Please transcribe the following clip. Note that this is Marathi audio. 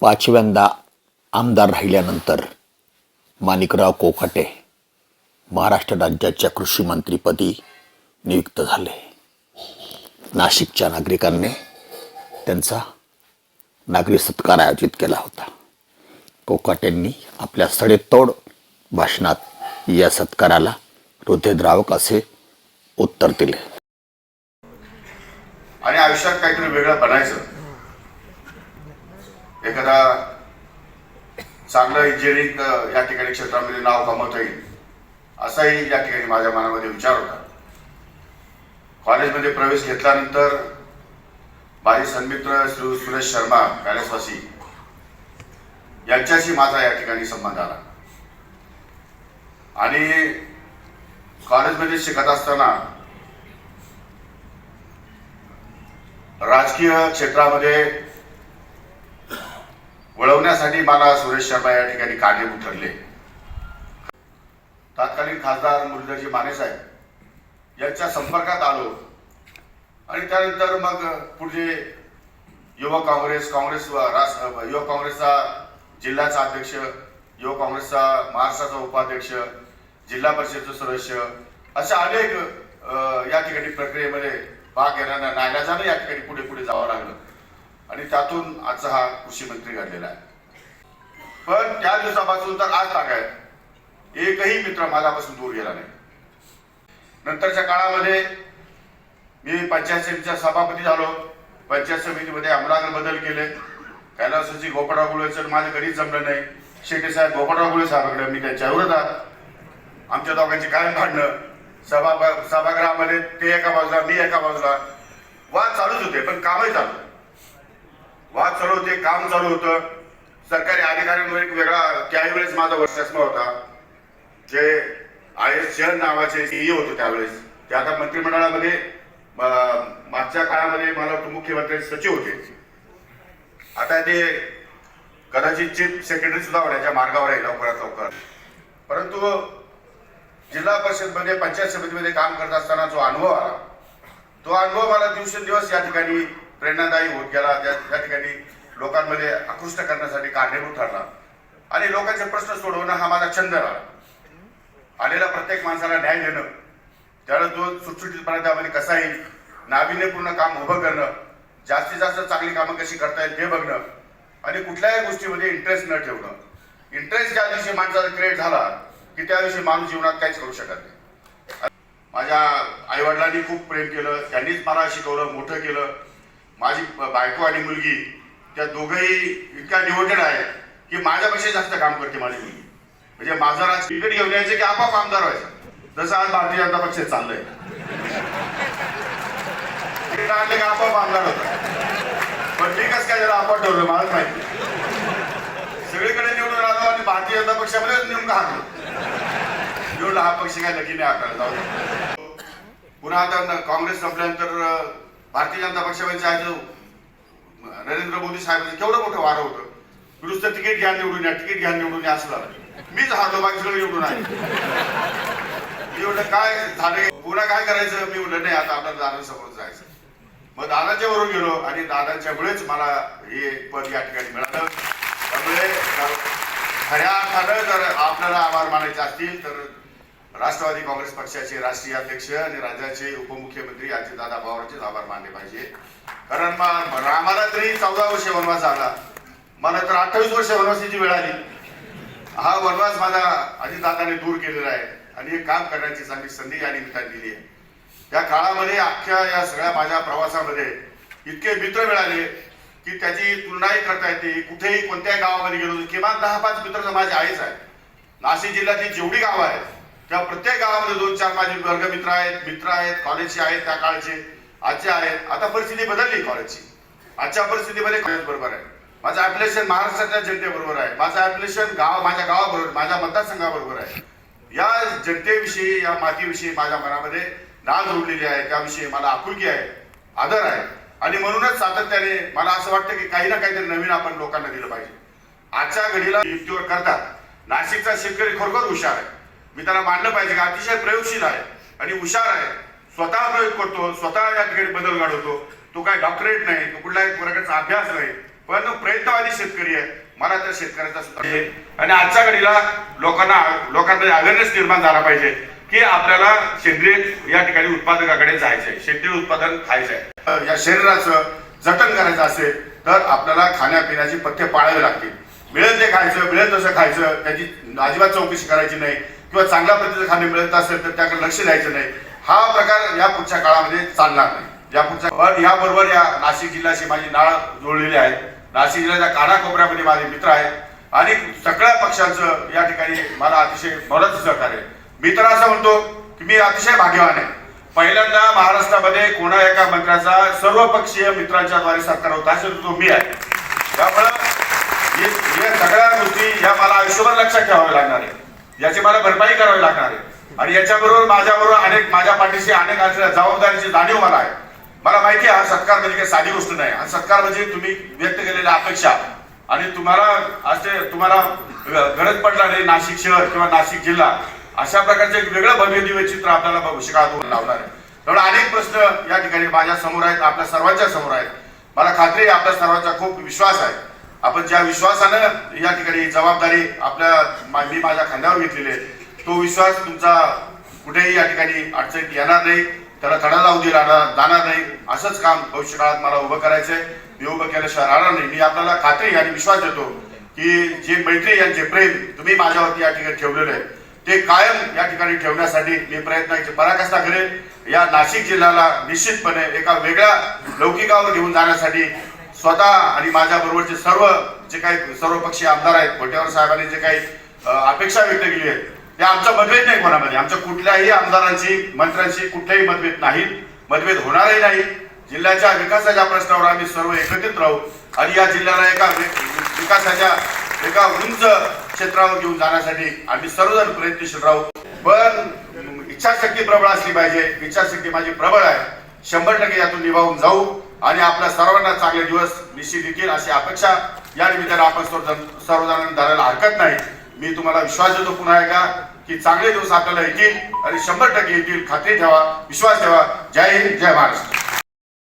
पाचव्यांदा आमदार राहिल्यानंतर माणिकराव कोकाटे महाराष्ट्र राज्याच्या कृषी मंत्रीपदी नियुक्त झाले. नाशिकच्या नागरिकांनी त्यांचा नागरी सत्कार आयोजित केला होता. कोकाटेंनी आपल्या सडेतोड भाषणात या सत्काराला हृदयद्रावक असे उत्तर दिले. आणि आयुष्यात काहीतरी वेगळं बनायचं. एखादा चांगलं इंजिनिअरिंग या ठिकाणी क्षेत्रामध्ये नाव कमवता येईल असाही या ठिकाणी माझ्या मनामध्ये विचार होता. कॉलेजमध्ये प्रवेश घेतल्यानंतर माझे सन्मित्र श्री सुरेश शर्मा पॅलेसवासी यांच्याशी माझा या ठिकाणी संबंध आला. आणि कॉलेजमध्ये शिकत असताना राजकीय क्षेत्रामध्ये वळवण्यासाठी मला सुरेश शर्मा या ठिकाणी कारणीभूत ठरले तत्कालीन खासदार मुरलीधरजी माने साहेब यांच्या संपर्कात आलो आणि त्यानंतर मग पुढे युवक काँग्रेस काँग्रेस व राष्ट्र युवक काँग्रेसचा जिल्ह्याचा अध्यक्ष युवक काँग्रेसचा महाराष्ट्राचा उपाध्यक्ष जिल्हा परिषदेचे सदस्य अशा अनेक या ठिकाणी प्रक्रियेमध्ये भाग घेणाऱ्या नायलाजानं या ठिकाणी पुढे पुढे जावं लागलं. आणि त्यातून आजचा हा कृषी मंत्री घडलेला आहे. पण त्या दिवसापासून तर आज तागायत एकही मित्र माझ्यापासून दूर गेला नाही. नंतरच्या काळामध्ये मी पंचायत समितीचा सभापती झालो. पंचायत समितीमध्ये आमदार बदल केले. कैलासजी गोपाळराव गुळेचं माझं घरीच जमलं नाही. शेटे साहेब गोपाळराव गुळे साहेबांकडे मी त्यांच्या विरोधात आमच्या दोघांची कायम भांडणं. सभा सभागृहामध्ये ते एका बाजूला मी एका बाजूला. वाद चालूच होते पण कामही चालू. वाद चालू होते काम चालू होतं. सरकारी अधिकाऱ्यांवर एक वेगळा त्याही वेळेस माझा वर्चस्व होता. जे आय एस जैन नावाचे सीईओ होते त्यावेळेस. ते आता मंत्रिमंडळामध्ये मागच्या काळामध्ये मला वाटतं मुख्यमंत्री सचिव होते. आता ते कदाचित चीफ सेक्रेटरी सुद्धा होण्याच्या मार्गावर आहे लवकरात लवकर. परंतु जिल्हा परिषदमध्ये पंचायत समितीमध्ये काम करत असताना जो अनुभव आला तो अनुभव मला दिवसेंदिवस या ठिकाणी प्रेरणादायी होत गेला. त्या त्या ठिकाणी लोकांमध्ये आकृष्ट करण्यासाठी कारणीभूत ठरला आणि लोकांचे प्रश्न सोडवणं हा माझा छंद राहिला. आलेला प्रत्येक माणसाला न्याय देणं त्याला जो सुटसुटीतपणा त्यामध्ये कसा येईल नाविन्यपूर्ण काम उभं करणं जास्तीत जास्त चांगली कामं कशी करता येईल ते बघणं आणि कुठल्याही गोष्टीमध्ये इंटरेस्ट न ठेवणं. इंटरेस्ट ज्या दिवशी माणसाचा क्रिएट झाला की त्या दिवशी माणूस जीवनात काहीच करू शकत नाही. माझ्या आईवडिलांनी खूप प्रेम केलं त्यांनीच मला शिकवलं मोठं केलं. माझी बायको आणि मुलगी त्या दोघंही इतक्या डिवोटेड आहेत की माझ्यापेक्षा जास्त काम करते माझी मुलगी. म्हणजे माझा राज क्रिकेट घेऊन यायचं की आपोआप आमदार व्हायचं. जसं आज भारतीय जनता पक्ष चाललंय. क्रिकेट आणलं की आपोआप आमदार होता पण मी कसं काय त्याला आपण ठरवलं मलाच माहिती सगळीकडे निवडून आलो आणि भारतीय जनता पक्षामध्ये नेमकं हारलो. निवडून हा पक्ष काय नक्की नाही हाकला जाऊ पुन्हा आता काँग्रेस संपल्यानंतर भारतीय जनता पक्षामध्ये जायचं नरेंद्र मोदी साहेबांचं केवढं मोठं वारं होतं. नुसतं तिकीट घ्या निवडून या तिकीट घ्या निवडून या असं झालं. मीच हारलो बाकी सगळं निवडून आहे मी म्हटलं काय झालं पुन्हा काय करायचं? मी म्हटलं नाही आता आपल्याला दादांसमोर जायचं. मग दादाच्या वरून गेलो आणि दादांच्या मुळेच मला हे पद या ठिकाणी मिळालं. त्यामुळे खऱ्या अर्थानं जर आपल्याला आभार मानायचे असतील तर राष्ट्रवादी काँग्रेस पक्षाचे राष्ट्रीय अध्यक्ष आणि राज्याचे उपमुख्यमंत्री अजितदादा पवारांचेच आभार मानले पाहिजे. कारण रामाला तरी चौदा वर्ष वनवास झाला. मला तर अठ्ठावीस वर्ष वनवासाची वेळ आली. हा वनवास माझा अजितदादाने दूर केलेला आहे आणि हे काम करण्याची चांगली संधी या निमित्ताने दिली आहे. या काळामध्ये अख्ख्या या सगळ्या माझ्या प्रवासामध्ये इतके मित्र मिळाले की त्याची तुलनाही करता येते. कुठेही कोणत्याही गावामध्ये गेलो किमान दहा पाच मित्र तर माझे आहेच आहेत. नाशिक जिल्ह्यातली जेवढी गावं आहेत किंवा प्रत्येक गावामध्ये दोन चार माझे वर्गमित्र आहेत मित्र आहेत कॉलेजचे आहेत त्या काळचे आजचे आहेत. आता परिस्थिती बदलली कॉलेजची आजच्या परिस्थितीमध्ये कॉलेज बरोबर आहे. माझं ऍप्लिकेशन महाराष्ट्राच्या जनतेबरोबर आहे. माझं ऍप्लिकेशन गाव माझ्या गावाबरोबर माझ्या मतदारसंघाबरोबर आहे. या जनतेविषयी या मातीविषयी माझ्या मनामध्ये नाद जोडलेली आहे. त्याविषयी मला आपुलकी आहे आदर आहे. आणि म्हणूनच सातत्याने मला असं वाटतं की काही ना काहीतरी नवीन आपण लोकांना दिलं पाहिजे. आजच्या घडीला युक्तीवर करतात. नाशिकचा शेतकरी खरोखर हुशार आहे. मी त्याला मानलं पाहिजे की अतिशय प्रयोगशील आहे आणि हुशार आहे. स्वतः प्रयोग करतो स्वतः या ठिकाणी बदल घडवतो. तो काय डॉक्टरेट नाही तो कुठलाही प्रकारचा अभ्यास नाही. पण प्रयत्नवादी शेतकरी आहे. मला त्या शेतकऱ्याचा सुद्धा आणि आजच्या घडीला लोकांना लोकांमध्ये अवेअरनेस निर्माण झाला पाहिजे की आपल्याला सेंद्रिय या ठिकाणी उत्पादकाकडे जायचंय सेंद्रिय उत्पादन खायचंय. या शरीराचं जतन करायचं असेल तर आपल्याला खाण्यापिण्याची पथ्य पाळावे लागतील. मिळेल ते खायचं मिळेल तसं खायचं त्याची अजिबात चौकशी करायची नाही. किंवा चांगल्या पद्धतीचं खाणे मिळत असेल तर त्याकडे लक्ष द्यायचं नाही. हा प्रकार या पुढच्या काळामध्ये चालणार नाही. या पुढच्या पण याबरोबर या नाशिक जिल्ह्याशी माझी नाळ जोडलेली आहे. नाशिक जिल्ह्याच्या कानाकोपऱ्यामध्ये माझे मित्र आहेत. आणि सगळ्या पक्षांचं या ठिकाणी मला अतिशय मदत सहकार्य आहे. मी तर असं म्हणतो की मी अतिशय भाग्यवान आहे. पहिल्यांदा महाराष्ट्रामध्ये कोणा एका मंत्र्याचा सर्वपक्षीय मित्रांच्या द्वारे सत्कार होता असेल तो मी आहे. त्यामुळं या सगळ्या गोष्टी या मला आयुष्यभर लक्षात ठेवाव्या लागणार आहे याची मला भरपाई करावी लागणार आहे. आणि याच्याबरोबर माझ्याबरोबर अनेक माझ्या पाठीशी अनेक जबाबदारीची जाणीव मला आहे. मला माहिती आहे हा सत्कार म्हणजे काही साधी गोष्ट नाही. हा सत्कार म्हणजे तुम्ही व्यक्त केलेल्या अपेक्षा. आणि तुम्हाला असे तुम्हाला गरज पडला नाही नाशिक शहर किंवा नाशिक जिल्हा अशा प्रकारचे एक वेगळं भव्य दिव्य चित्र आपल्याला भविष्यकाळात लावणार आहे. त्यामुळे अनेक प्रश्न या ठिकाणी माझ्यासमोर आहेत आपल्या सर्वांच्या समोर आहेत. मला खात्री आहे आपल्या सर्वांचा खूप विश्वास आहे. आपण ज्या विश्वासानं या ठिकाणी जबाबदारी आपल्या मा- मी माझ्या खांद्यावर घेतलेली आहे तो विश्वास तुमचा कुठेही या ठिकाणी अडचणीत येणार नाही त्याला तडा लावू दिला जाणार नाही असंच काम भविष्यकाळात मला उभं करायचंय. मी उभं केल्याशिवाय राहणार नाही. मी आपल्याला खात्री आणि विश्वास देतो की जे मैत्री यांचे प्रेम तुम्ही माझ्यावरती या ठिकाणी ठेवलेलं आहे ते कायम या ठिकाणी ठेवण्यासाठी मी प्रयत्नाची पराकाष्ठा करेल या नाशिक जिल्ह्याला निश्चितपणे एका वेगळ्या लौकिकावर घेऊन जाण्यासाठी स्वतः आणि माझ्या बरोबरचे सर्व जे काही सर्वपक्षीय आमदार आहेत खोट्यावर साहेबांनी जे काही अपेक्षा व्यक्त केली आहेत ते आमचा मतभेद नाही कोणामध्ये. आमच्या कुठल्याही आमदारांची मंत्र्यांशी कुठल्याही मतभेद नाही मतभेद होणारही नाही. जिल्ह्याच्या विकासाच्या प्रश्नावर आम्ही सर्व एकत्रित राहू आणि या जिल्ह्याला एका विकासाच्या एका उंच क्षेत्रावर घेऊन जाण्यासाठी आम्ही सर्वजण प्रयत्नशील राहू. पण इच्छाशक्ती प्रबळ असली पाहिजे. इच्छाशक्ती माझी प्रबळ आहे. शंभर टक्के यातून निभावून जाऊ. आणि आपल्या सर्वांना चांगले दिवस निश्चित येतील अशी अपेक्षा या निमित्ताने आपण सर्वजण धरायला हरकत नाही. मी तुम्हाला विश्वास देतो पुन्हा एकदा की चांगले दिवस आपल्याला येतील आणि शंभर टक्के येतील. खात्री ठेवा विश्वास ठेवा. जय हिंद जय महाराष्ट्र.